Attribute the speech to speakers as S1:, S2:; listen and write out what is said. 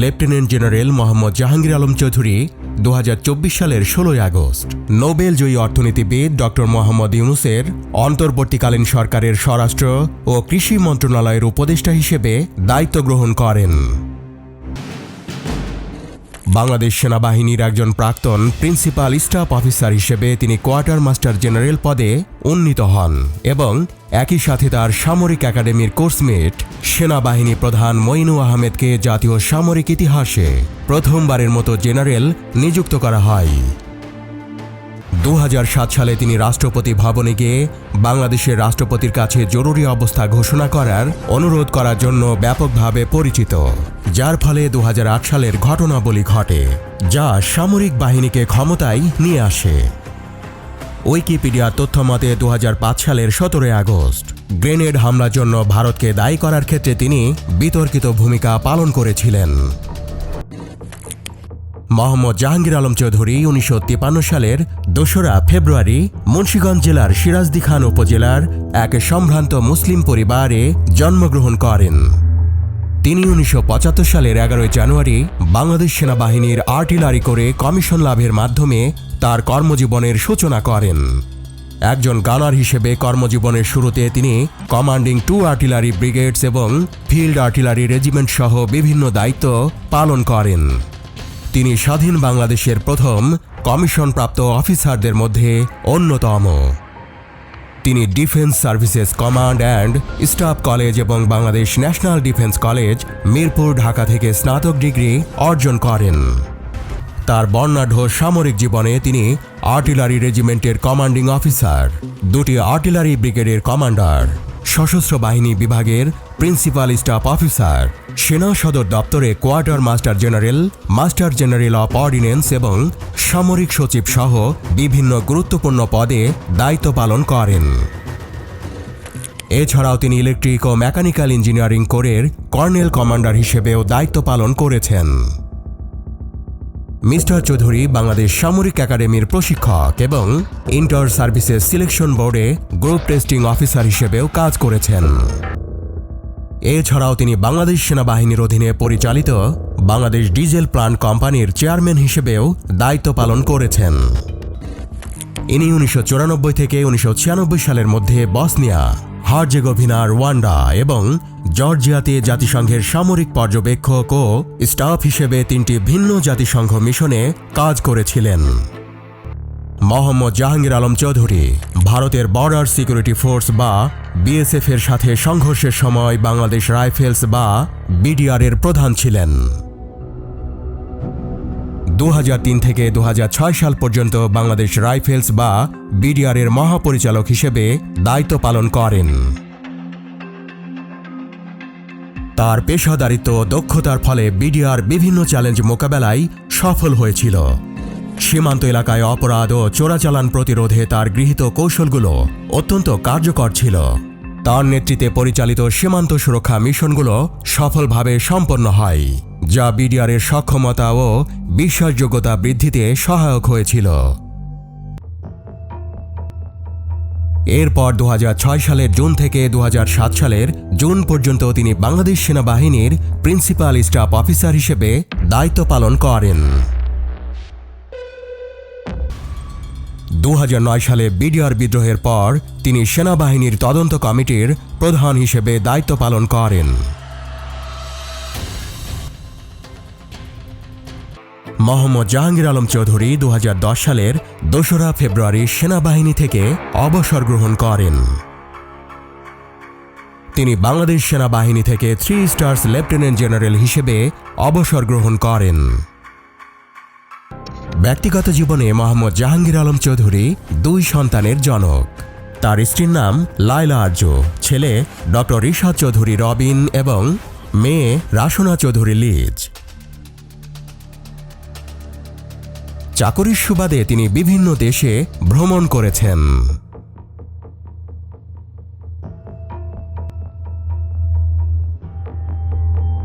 S1: Lieutenant general Mohammad Jahangir Alam Chowdhury দু হাজার চব্বিশ সালের ষোলোই আগস্ট। নোবেল জয়ী অর্থনীতিবিদ ডক্টর মোহাম্মদ ইউনুসের অন্তর্বর্তীকালীন সরকারের স্বরাষ্ট্র ও কৃষি মন্ত্রণালয়ের উপদেষ্টা হিসেবে দায়িত্ব গ্রহণ করেন। বাংলাদেশ সেনাবাহিনীর একজন প্রাক্তন প্রিন্সিপাল স্টাফ অফিসার হিসেবে তিনি কোয়ার্টার মাস্টার জেনারেল পদে উন্নীত হন এবং একই সাথে তার সামরিক একাডেমির কোর্সমেট সেনাবাহিনী প্রধান মইনু আহমেদকে জাতীয় সামরিক ইতিহাসে প্রথমবারের মতো জেনারেল নিযুক্ত করা হয়। দু হাজার সাত সালে তিনি রাষ্ট্রপতি ভবনে গিয়ে বাংলাদেশের রাষ্ট্রপতির কাছে জরুরি অবস্থা ঘোষণা করার অনুরোধ করার জন্য ব্যাপকভাবে পরিচিত। যার ফলে দু হাজার আট সালের ঘটনাবলী ঘটে, যা সামরিক বাহিনীকে ক্ষমতায় নিয়ে আসে। উইকিপিডিয়ার তথ্য মতে দু সালের সতেরোই আগস্ট, গ্রেনেড হামলার জন্য ভারতকে দায়ী করার ক্ষেত্রে তিনি বিতর্কিত ভূমিকা পালন করেছিলেন। মোহাম্মদ জাহাঙ্গীর আলম চৌধুরী উনিশশো তিপ্পান্ন সালের দোসরা ফেব্রুয়ারি মুন্সীগঞ্জ জেলার সিরাজদি খান উপজেলার এক সম্ভ্রান্ত মুসলিম পরিবারে জন্মগ্রহণ করেন। তিনি উনিশশো পঁচাত্তর সালের এগারোই জানুয়ারি বাংলাদেশ সেনাবাহিনীর আর্টিলারি করে কমিশন লাভের মাধ্যমে তার কর্মজীবনের সূচনা করেন। একজন গানার হিসেবে কর্মজীবনের শুরুতে তিনি কমান্ডিং টু আর্টিলারি ব্রিগেডস এবং ফিল্ড আর্টিলারি রেজিমেন্ট সহ বিভিন্ন দায়িত্ব পালন করেন। তিনি স্বাধীন বাংলাদেশের প্রথম কমিশনপ্রাপ্ত অফিসারদের মধ্যে অন্যতম। তিনি defence services command and staff college এবং Bangladesh national defence college, Mirpur, Dhaka থেকে স্নাতক ডিগ্রি অর্জন করেন। তার বর্ণাঢ্য সামরিক জীবনে তিনি আর্টিলারি রেজিমেন্টের কমান্ডিং অফিসার, দুটি আর্টিলারি ব্রিগেডের কমান্ডার। সশস্ত্র বাহিনী বিভাগের প্রিন্সিপাল স্টাফ অফিসার সেনা সদর দপ্তরে quartermaster general master general of ordnance এবং সামরিক সচিব সহ বিভিন্ন গুরুত্বপূর্ণ পদে দায়িত্ব পালন করেন। এছাড়াও তিনি ইলেকট্রিক ও মেকানিক্যাল ইঞ্জিনিয়ারিং কোরের কর্নেল কমান্ডার হিসেবেও দায়িত্ব পালন করেছেন। মিস্টার চৌধুরী বাংলাদেশ সামরিক একাডেমির প্রশিক্ষক এবং ইন্টার সার্ভিসেস সিলেকশন বোর্ডে গ্রুপ টেস্টিং অফিসার হিসেবেও কাজ করেছেন। এছাড়াও তিনি বাংলাদেশ সেনাবাহিনীর অধীনে পরিচালিত বাংলাদেশ ডিজেল প্লান্ট কোম্পানির চেয়ারম্যান হিসেবেও দায়িত্ব পালন করেছেন। ইনি উনিশশো চুরানব্বই থেকে উনিশশো ছিয়ানব্বই সালের মধ্যে বসনিয়া হার্জেগোভিনা রওয়ান্ডা এবং জর্জিয়াতে জাতিসংঘের সামরিক পর্যবেক্ষক ও স্টাফ হিসেবে তিনটি ভিন্ন জাতিসংঘ মিশনে কাজ করেছিলেন। মোহাম্মদ জাহাঙ্গীর আলম চৌধুরী, ভারতের বর্ডার সিকিউরিটি ফোর্স বা বিএসএফ এর সাথে সংঘর্ষের সময় বাংলাদেশ রাইফেলস বা বিডিআর এর প্রধান ছিলেন। দু হাজার তিন থেকে দু হাজার ছয় সাল পর্যন্ত বাংলাদেশ রাইফেলস বা বিডিআর এর মহাপরিচালক হিসেবে দায়িত্ব পালন করেন। তার পেশাদারিত্ব দক্ষতার ফলে বিডিআর বিভিন্ন চ্যালেঞ্জ মোকাবেলায় সফল হয়েছিল। সীমান্ত এলাকায় অপরাধ ও চোরাচালান প্রতিরোধে তার গৃহীত কৌশলগুলো অত্যন্ত কার্যকর ছিল। তার নেতৃত্বে পরিচালিত সীমান্ত সুরক্ষা মিশনগুলো সফলভাবে সম্পন্ন হয়, যা বিডিআরের সক্ষমতা ও বিশ্বাসযোগ্যতা বৃদ্ধিতে সহায়ক হয়েছিল। এরপর দু হাজার ছয় সালের জুন থেকে দু হাজার সাত সালের জুন পর্যন্ত তিনি বাংলাদেশ সেনাবাহিনীর প্রিন্সিপাল স্টাফ অফিসার হিসেবে দায়িত্ব পালন করেন। দু হাজার নয় সালে বিডিআর বিদ্রোহের পর তিনি সেনাবাহিনীর তদন্ত কমিটির প্রধান হিসেবে দায়িত্ব পালন করেন। মোহাম্মদ জাহাঙ্গীর আলম চৌধুরী দু হাজার দশ সালের দোসরা ফেব্রুয়ারি সেনাবাহিনী থেকে অবসর গ্রহণ করেন। তিনি বাংলাদেশ সেনাবাহিনী থেকে থ্রি স্টার্স লেফটেন্যান্ট জেনারেল হিসেবে অবসর গ্রহণ করেন। ব্যক্তিগত জীবনে মোহাম্মদ জাহাঙ্গীর আলম চৌধুরী দুই সন্তানের জনক। তার স্ত্রীর নাম লায়লা আর্য, ছেলে ডক্টর রিশাদ চৌধুরী রবিন এবং মেয়ে রাসনা চৌধুরী লিজ। চাকরির সুবাদে তিনি বিভিন্ন দেশে ভ্রমণ করেছেন।